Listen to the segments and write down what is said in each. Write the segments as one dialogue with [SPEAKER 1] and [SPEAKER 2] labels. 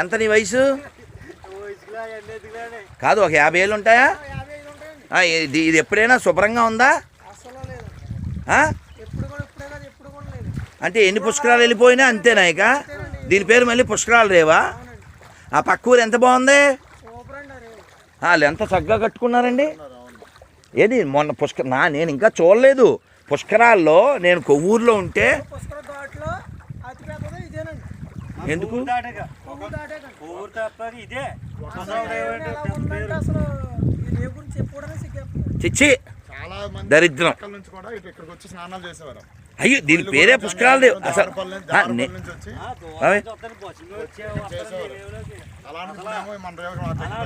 [SPEAKER 1] ఎంత నీ వయసు? కాదు ఒక యాభై ఏళ్ళు ఉంటాయా? ఇది ఇది ఎప్పుడైనా శుభ్రంగా ఉందా? అంటే ఎన్ని పుష్కరాలు వెళ్ళిపోయినా అంతేనా ఇక? దీని పేరు మళ్ళీ పుష్కరాలు రేవా? ఆ పక్క ఊరు ఎంత బాగుంది? వాళ్ళు ఎంత చక్కగా కట్టుకున్నారండి? ఏది మొన్న పుష్కర నా నేను ఇంకా చూడలేదు. పుష్కరాల్లో నేను కొవ్వూరులో ఉంటే
[SPEAKER 2] పుష్కర ఘాట్లో అతి పెద్దది ఇదేనండి
[SPEAKER 1] ఎందుకు
[SPEAKER 2] కొవ్వు దాటేదండి
[SPEAKER 3] ఊరు తప్ప ఇదే
[SPEAKER 2] అసలు దేవుని ఎలా ఉందంటే అసలు ఈ రేవు గురించి చెప్పుకోవడమే సిగ్గేస్తుంది
[SPEAKER 1] చిచ్చి.
[SPEAKER 4] చాలా మంది
[SPEAKER 1] దరిద్రం
[SPEAKER 4] పక్కల నుంచి. కూడా ఇటు ఇక్కడికి వచ్చి స్నానాలు చేసేవారు
[SPEAKER 1] అయ్యో దీని పేరే పుష్కరాలు రేవు అసలు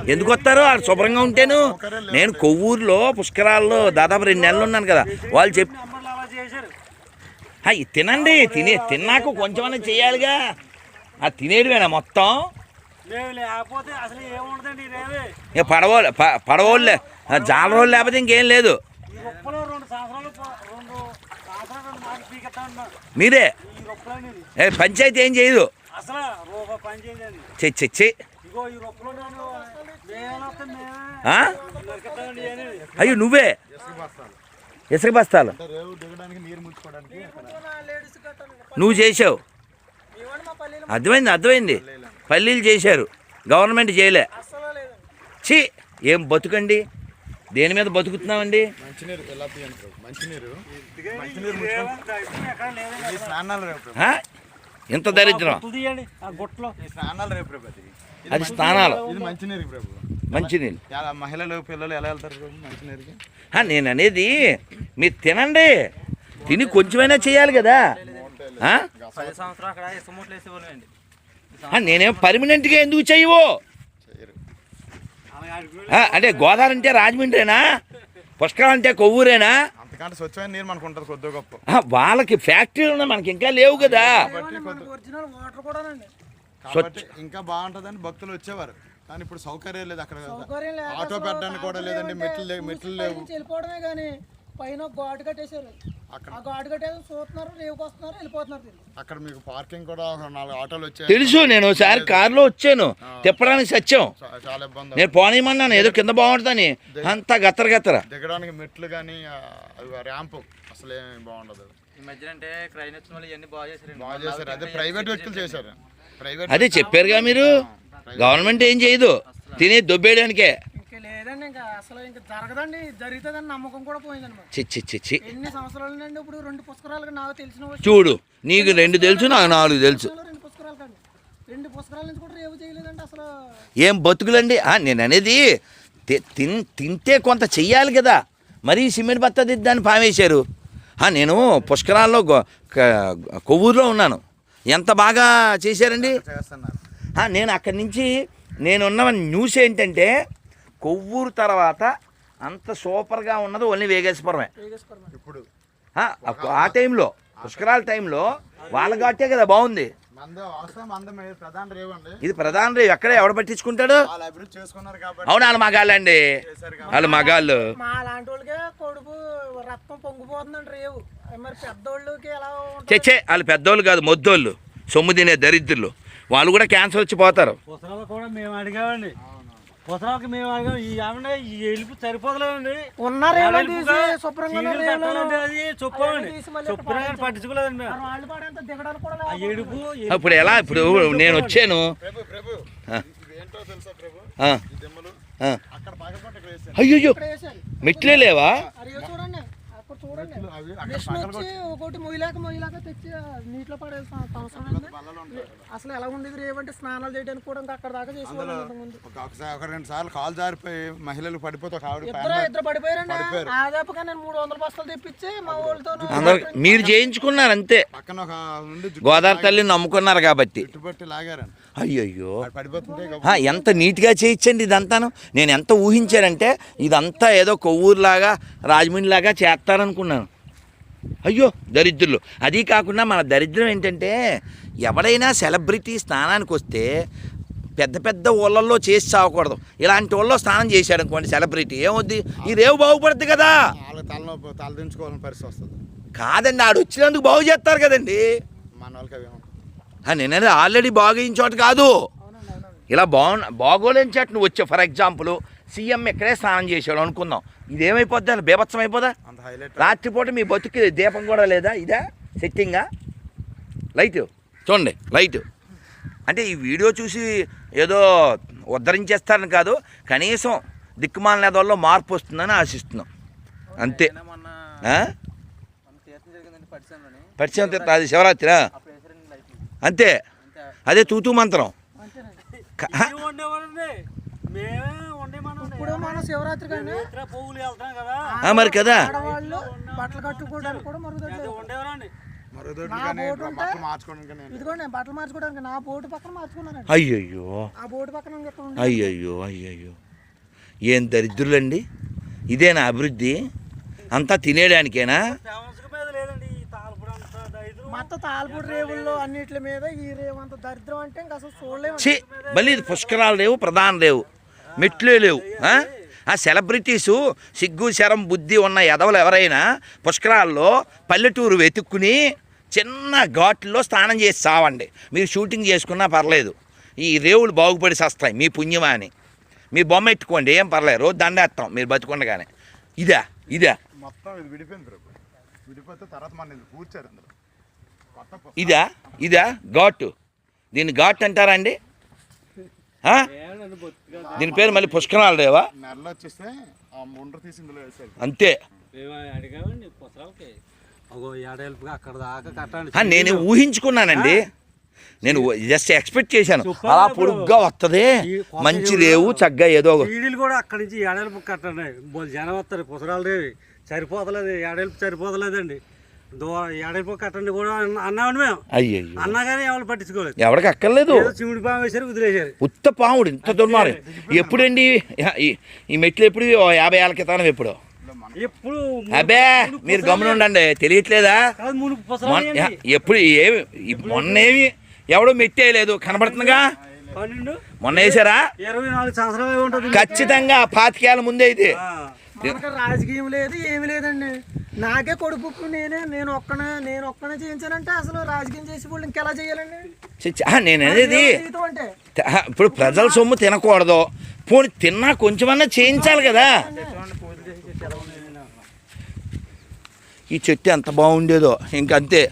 [SPEAKER 1] ఎందుకు వస్తారు? వాళ్ళు శుభ్రంగా ఉంటేను. నేను కొవ్వూరులో పుష్కరాల్లో దాదాపు రెండు నెలలు ఉన్నాను కదా. వాళ్ళు చెప్పి
[SPEAKER 3] నెంబర్లు అలా చేశారు.
[SPEAKER 1] "ఆ, ఇది తినండి తినే తిన్నాక కొంచెమన్నా చేయాలిగా. ఆ తినేడువేనా మొత్తం?
[SPEAKER 3] మేము లేకపోతే అసలు ఏముండదండి రేవే.
[SPEAKER 1] ఇక పడవోళ్ళు. పడవోళ్ళే జాలరోళ్ళు లేకపోతే ఇంకేం లేదు. మీరే పంచాయతీ ఏం చేయదు. చెచ్చి అయ్యో నువ్వే? ఇసుక బస్తాలు. నువ్వు చేసావు. అర్థమైంది అర్థమైంది. పల్లీలు చేశారు. గవర్నమెంట్ చేయలే. చి ఏం బతుకండి? దేని మీద బతుకుతున్నామండి? ఇంత దరిద్రం.
[SPEAKER 4] అది.
[SPEAKER 1] స్నానాలు. మంచినీళ్ళు
[SPEAKER 4] మహిళలు పిల్లలు ఎలా వెళ్తారు మంచినీరుకి?
[SPEAKER 1] నేను అనేది మీరు తినండి. తిని కొంచెమైనా చేయాలి కదా. నేనేం పర్మనెంట్గా ఎందుకు చేయవు?
[SPEAKER 4] చేయరు
[SPEAKER 1] ఆ, అంటే గోదావరి అంటే రాజమండ్రేనా పుష్కరం అంటే కొవ్వూరేనా?
[SPEAKER 4] అంతకంటే స్వచ్ఛమైన నీరు మనకు ఉంటుంది కొద్దిగా గొప్ప.
[SPEAKER 1] ఆ, వాళ్ళకి ఫ్యాక్టరీలు ఉన్నాయి మనకి ఇంకా లేవు కదా
[SPEAKER 4] ఇంకా బాగుంటుందని భక్తులు వచ్చేవారు. కానీ ఇప్పుడు సౌకర్యం లేదు అక్కడ. ఆటో పెట్టడానికి కూడా లేదండి మెట్లు లేవు మెట్లు లేవు.
[SPEAKER 2] పైన ఘాటు కట్టేశారు.
[SPEAKER 4] అక్కడ మీకు పార్కింగ్ కూడా నాలుగు ఆటోలు వచ్చాయి.
[SPEAKER 1] తెలుసు నేను ఒకసారి కారులో వచ్చాను. తిప్పడానికి సత్యం.
[SPEAKER 4] చాలా ఇబ్బంది
[SPEAKER 1] నేను పోనీయమన్నాను ఏదో కింద బాగుంటుందని. అంతా గత్తర గత్తర.
[SPEAKER 4] దిగడానికి మెట్లు కానీ ర్యాంపు అసలు ఏమి బాగుండదు.
[SPEAKER 5] ఈ మధ్యన అంటే క్రైన్ వచ్చిన వాళ్ళు ఇవన్నీ బాగా చేశారండి.
[SPEAKER 4] బాగా చేశారు. అదే ప్రైవేట్ వ్యక్తులు చేశారు. ప్రైవేట్
[SPEAKER 1] అదే చెప్పారుగా మీరు? గవర్నమెంట్ ఏం చేయదు. తిని దొబ్బేయడానికే.
[SPEAKER 2] అసలు ఇంకా జరగదండి జరుగుతుందని నమ్మకం కూడా
[SPEAKER 1] చిచ్చి చిచ్చి
[SPEAKER 2] ఎన్ని సంవత్సరాలు నుండి ఇప్పుడు రెండు పుస్తకాలకు నాకు తెలిసిన
[SPEAKER 1] చూడు నీకు రెండు తెలుసు నాకు నాలుగు తెలుసు.
[SPEAKER 2] రెండు పుస్తకాలు కండి రెండు పుస్తకాల నుంచి కూడా రేవు చేయలేదండి అసలు.
[SPEAKER 1] ఏం బతుకులండి? ఆ, నేను అనేది తి- తిన్ తింటే కొంత చెయ్యాలి కదా. మరీ సిమెంట్ బత్త దిద్దాన్ని పామేశారు ఆ, నేను పుష్కరాల్లో కొవ్వూరులో ఉన్నాను. ఎంత బాగా చేశారండి? నేను అక్కడి నుంచి నేనున్న న్యూస్ ఏంటంటే కొవ్వూరు తర్వాత అంత సూపర్గా ఉన్నది ఓన్లీ వేగేశ్వరమే.
[SPEAKER 4] ఇప్పుడు
[SPEAKER 1] ఆ, ఆ టైంలో పుష్కరాల టైంలో వాళ్ళ ఘాటే కదా బాగుంది.
[SPEAKER 4] అండి.
[SPEAKER 1] ఇది ప్రధాన రేవు ఎక్కడే ఎవడ పట్టించుకుంటాడు? అవును వాళ్ళ మగాళ్ళండి? వాళ్ళ మగాళ్ళు. చచ్చే వాళ్ళు పెద్దోళ్ళు కాదు మొద్దోళ్ళు. సొమ్ము తినే దరిద్రులు. వాళ్ళు కూడా క్యాన్సర్ వచ్చి పోతారు
[SPEAKER 3] పుసరాలకు మేము అడిగాం ఈ ఏమన్నా ఈ ఎలుపు సరిపోతలేదండి.
[SPEAKER 2] ఉన్న రేవులో తీసి శుభ్రంగా
[SPEAKER 3] సీరియల్ కట్టాలంటే అది చొప్పండి
[SPEAKER 2] తీసి మళ్ళీ
[SPEAKER 3] చొప్పున పట్టించుకోలేదండి మేము.
[SPEAKER 2] వాళ్ళు పాడేంత దిగడానికి కూడా
[SPEAKER 3] ఆ
[SPEAKER 2] లేదు.
[SPEAKER 3] ఎడుపు
[SPEAKER 1] ఇప్పుడు ఎలా? ఇప్పుడు నేను వచ్చాను.
[SPEAKER 4] ప్రభు ప్రభు
[SPEAKER 1] ఆ.
[SPEAKER 4] ఇది ఏంటో తెలుసా ప్రభు?
[SPEAKER 1] ఆ,
[SPEAKER 4] ఈ దిమ్మలు.
[SPEAKER 1] ఆ.
[SPEAKER 4] అక్కడ పగలగొట్ట ఇక్కడ వేసారు
[SPEAKER 1] అయ్యో
[SPEAKER 2] ఇక్కడ వేశారు.
[SPEAKER 1] మెట్లే లేవా?
[SPEAKER 2] ఆ రేవు చూడండి అక్కడ చూడండి
[SPEAKER 4] అవి అక్కడ
[SPEAKER 2] మిషన్ వచ్చి ఒకటి మొయ్యలేక మొయ్యలేక తెచ్చి నీటిలో పడేసి అవసరం అసలు ఎలా ఉండేది రేవు అంటే స్నానాలు చేయడానికి కూడా ఇంకా అక్కడ దాకా చేసేవాళ్ళు
[SPEAKER 4] ఒక ఒకసారి ఒక రెండు సార్లు కాలు జారిపోయి మహిళలు పడిపోతే ఒక ఆవిడ
[SPEAKER 2] ఇద్దరు ఇద్దరు పడిపోయారండి.
[SPEAKER 4] పడిపోయారు.
[SPEAKER 2] ఆదాపుగా నేను మూడు వందల బస్తాలు తెప్పించి మా వాళ్ళతో
[SPEAKER 1] అందరు మీరు చేయించుకున్నారు అంతే.
[SPEAKER 4] పక్కన
[SPEAKER 1] గోదావరి తల్లిని నమ్ముకున్నారు కాబట్టి.
[SPEAKER 4] లాగారండి.
[SPEAKER 1] అయ్యయ్యో. ఎంత నీట్గా చేయించండి ఇదంతాను. నేను ఎంత ఊహించానంటే ఇదంతా ఏదో కొవ్వూరులాగా రాజమండ్రిలాగా చేస్తారనుకున్నాను. అయ్యో దరిద్రులు. అది కాకుండా మన దరిద్రం ఏంటంటే ఎవడైనా సెలబ్రిటీ స్నానానికి వస్తే పెద్ద పెద్ద ఊళ్ళల్లో చేసి చావకూడదు. ఇలాంటి ఊళ్ళో స్నానం చేశాడు అనుకోండి సెలబ్రిటీ ఏమొద్ది? ఈ రేవు బాగుపడుతుంది కదా!
[SPEAKER 4] తలదించుకోవాలని పరిస్థితి వస్తుంది.
[SPEAKER 1] కాదండి ఆడు వచ్చినందుకు బాగు చేస్తారు కదండి.
[SPEAKER 4] మన వాళ్ళకి అవి ఏమో.
[SPEAKER 1] ఆ, నేనది ఆల్రెడీ బాగు చోట కాదు. ఇలా బాగు బాగోలేని చాటు నువ్వు వచ్చావు ఫర్ ఎగ్జాంపుల్ సీఎం ఇక్కడే స్నానం చేసాడు అనుకుందాం. ఇదేమైపోద్ది? అని బీభత్సం అయిపోదా? రాత్రిపూట మీ బతుకి దీపం కూడా లేదా? ఇదా? సెట్టింగా? లైట్. చూడండి లైట్. అంటే ఈ వీడియో చూసి ఏదో ఉద్ధరించేస్తారని కాదు కనీసం దిక్కుమాలిన వాళ్ళు మార్పు వస్తుందని ఆశిస్తున్నాం. అంతే. పరిచయం అది శివరాత్రి అంతే. అదే తూతూ మంత్రం.
[SPEAKER 2] ఇప్పుడు మన శివరాత్రి
[SPEAKER 1] మరి కదా?
[SPEAKER 2] బట్టలు కట్టుకోవడానికి కూడా మార్చుకున్నానండి
[SPEAKER 1] అయ్యయ్యో.
[SPEAKER 2] ఆ బోటు పక్కన ఇక్కడ ఉంది.
[SPEAKER 1] అయ్యయ్యో అయ్యయ్యో. ఏం దరిద్రులండి? ఇదేనా అభివృద్ధి? అంతా తినేయడానికేనా
[SPEAKER 3] ఫేమస్ మీద లేదండి ఈ తాళపుడు అంత దైదురు
[SPEAKER 2] మొత్తం తాల్పూడి రేవుల్లో అన్నిటి మీద ఈ రేవు అంత దరిద్రం అంటే ఇంకా అసలు చూడలేము
[SPEAKER 1] ఛీ! మళ్ళీ ఇది పుష్కరాలు లేవు ప్రధాన లేవు మెట్లే లేవు ఆ? ఆ సెలబ్రిటీసు సిగ్గు శరం బుద్ధి ఉన్న ఎదవలు ఎవరైనా పుష్కరాల్లో పల్లెటూరు వెతుక్కుని చిన్న ఘాట్లో స్నానం చేసి చావండి. మీరు షూటింగ్ చేసుకున్నా పర్లేదు. ఈ రేవులు బాగుపడి సస్తాయి మీ పుణ్యమా అని. మీ బొమ్మ ఎట్టుకోండి ఏం పర్లేదు. రోజు దండేస్తాం మీరు బతుకుండగానే. ఇదా ఇదా.
[SPEAKER 4] మొత్తం ఇది విడిపోయింది విడిపోతే తర్వాత మన ఇది కూర్చారు
[SPEAKER 1] ఇదా? ఇదా? ఘాటు. దీన్ని ఘాట్ అంటారా అండి? దీని పేరు మళ్ళీ పుష్కరాలు లేవా?
[SPEAKER 4] నెలలో వచ్చేస్తే ఆ ముండ్ర తీసి ఇందులో వేసారు
[SPEAKER 1] అంతే. నేను ఊహించుకున్నానండి. నేను జస్ట్ ఎక్స్పెక్ట్ చేశాను. అలా. పొడుగ్గా వస్తుంది మంచి రేవు చక్కగా ఏదో
[SPEAKER 3] కూడా అక్కడి నుంచి ఏడేళ్ళకి కట్టండి బోల్ జనం వస్తారు పుసరాలు రేవి సరిపోతలేదు ఏడేళ్ళకి సరిపోతలేదండి. ఏడేళ్ళకి కట్టండి కూడా అన్న- అన్నామండి మేము.
[SPEAKER 1] అయ్యయ్యో.
[SPEAKER 3] అన్నా కానీ ఎవరు పట్టించుకోలేదు.
[SPEAKER 1] ఎవరికి అక్కర్లేదు.
[SPEAKER 3] చిముడి పాము వేశారు వదిలేశారు.
[SPEAKER 1] ఉత్త పాముడు ఇంత దుర్మార్గం. ఎప్పుడండి ఈ- మెట్లు ఎప్పుడు యాభై ఏళ్ళ క్రితం ఎప్పుడు?
[SPEAKER 3] ఎప్పుడు
[SPEAKER 1] అబే మీరు గమనుండండి తెలియట్లేదా? ఎప్పుడు ఏమి మొన్నేమి ఎవడో మెట్టేయలేదు కనబడుతుందిగా? మొన్న వేసారా
[SPEAKER 3] ఇరవై నాలుగు సంవత్సరాలు
[SPEAKER 1] ఖచ్చితంగా పాతికేళ్ళ ముందే ఇది.
[SPEAKER 2] మనకు రాజకీయం లేదు ఏమి లేదండి. నాకే కొడుకు నేనే నేను ఒక్కనే నేను ఒక్కనే చేయించానంటే అసలు రాజకీయం చేసి వాళ్ళు ఇంకెలా చేయాలండి?
[SPEAKER 1] నేను అనేది ఇప్పుడు ప్రజల సొమ్ము తినకూడదు. పోనీ తిన్నా కొంచెమన్నా చేయించాలి కదా. ఈ చెట్టు ఎంత బాగుండేదో ఇంకంతే.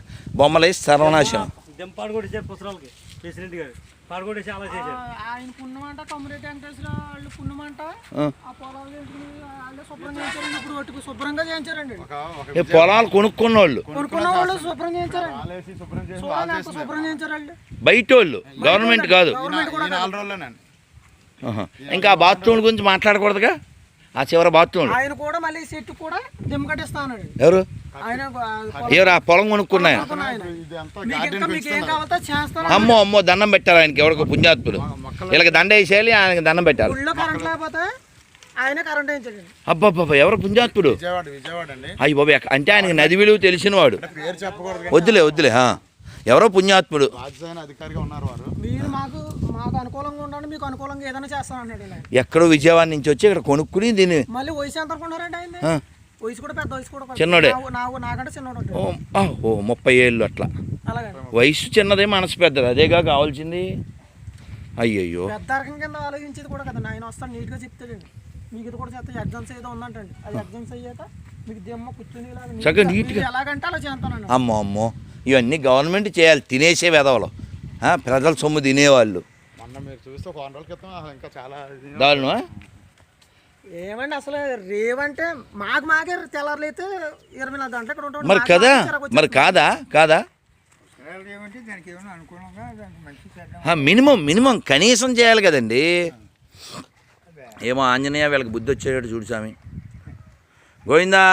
[SPEAKER 3] పాడుకోటి పుసరాలకి ప్రెసిడెంట్ గారు. చేశారు.
[SPEAKER 2] ఆయన పుణ్యమంట కమరేటి వెంకటేశ్వర వాళ్ళు పుణ్యమంట
[SPEAKER 1] ఆ.
[SPEAKER 2] పొలాలు వాళ్ళే శుభ్రం చేయించారండి. ఇప్పుడు వాటికి శుభ్రంగా చేయించారండి
[SPEAKER 1] ఈ పొలాలు కొనుక్కున్న వాళ్ళు
[SPEAKER 2] కొనుక్కున్న వాళ్ళు శుభ్రం చేయించారండి. చూడండి ఎంత
[SPEAKER 1] బయట వాళ్ళు గవర్నమెంట్ కాదు.
[SPEAKER 4] నాలుగు.
[SPEAKER 1] ఇంకా ఆ బాత్రూమ్ గురించి మాట్లాడకూడదుగా? ఆ చివరి బాత్రూమ్
[SPEAKER 2] ఆయన కూడా మళ్ళీ చెట్టు కూడా దిమ్మ కట్టిస్తానండి
[SPEAKER 1] ఎవరు? ఆ పొలం కొనుక్కున్నాయి?
[SPEAKER 2] కొనుక్కున్న
[SPEAKER 1] అమ్మో అమ్మో దండం పెట్టారు ఆయనకి ఎవరికి పుణ్యాత్ములు. వీళ్ళకి దండ వేసేయాలి ఆయనకి దండం పెట్టాలి.
[SPEAKER 2] ఊళ్ళో కరెంట్ లేకపోతే ఆయన కరెంట్ వేయించాడండి
[SPEAKER 1] అబ్బాబ్బా ఎవరు పుణ్యాత్ముడు?
[SPEAKER 4] అండి.
[SPEAKER 1] అయ్యి బాబు అంటే ఆయనకి నది విలువ
[SPEAKER 4] చెప్పకూడదు కానీ
[SPEAKER 1] వద్దులే వద్దులే ఆ. ఎవరో పుణ్యాత్ముడు.
[SPEAKER 4] రాజధాని అధికారిగా ఉన్నారు వారు.
[SPEAKER 2] మీరు మాకు మాకు అనుకూలంగా ఉండండి మీకు అనుకూలంగా ఏదైనా చేస్తాను అన్నాడు ఆయన
[SPEAKER 1] ఎక్కడో విజయవాడ నుంచి వచ్చి ఇక్కడ కొనుక్కుని దీన్ని
[SPEAKER 2] మళ్ళీ వయసు కూడా పెద్ద వయసు కూడా.
[SPEAKER 1] చిన్నోడే.
[SPEAKER 2] నాకంటే
[SPEAKER 1] ఓ ముప్పై ఏళ్ళు అట్లా. వయసు చిన్నదే మనసు పెద్దది. అదేగా కావాల్సింది. అయ్యయ్యో.
[SPEAKER 2] పెద్ద రకం కింద ఆలోచించేది కూడా కదా. ఆయన నీట్గా చెప్తాడండి మీకు ఇది కూడా చేస్తా ఎగ్జామ్స్ ఏదో ఉందంటండి. అది ఎగ్జామ్స్ అయ్యాక మీకు దెమ్మ కూర్చుని ఇలాగ నీట్గా-
[SPEAKER 1] చక్కగా నీట్గా.
[SPEAKER 2] మీరు ఎలాగంటే అలా చేస్తానండి
[SPEAKER 1] అమ్మో అమ్మో. ఇవన్నీ గవర్నమెంట్ చేయాలి. తినేసే వెదవలు. ఆ, ప్రజల సొమ్ము తినేవాళ్ళు.
[SPEAKER 4] మొన్న మీరు చూస్తే ఒక రోజుల క్రితం ఇంకా చాలా
[SPEAKER 2] ఏమండి అసలు రేవంటే మాకు మాకే తెల్లారులైతే ఇరవై నాలుగు గంటలు ఇక్కడ ఉంటాం
[SPEAKER 1] మరి కదా మరి కాదా కాదా? ఆ, మినిమం మినిమం కనీసం చేయాలి కదండి. ఏమో ఆంజనేయ వీళ్ళకి బుద్ధి వచ్చేటట్టు చూడు స్వామి. గోవిందా!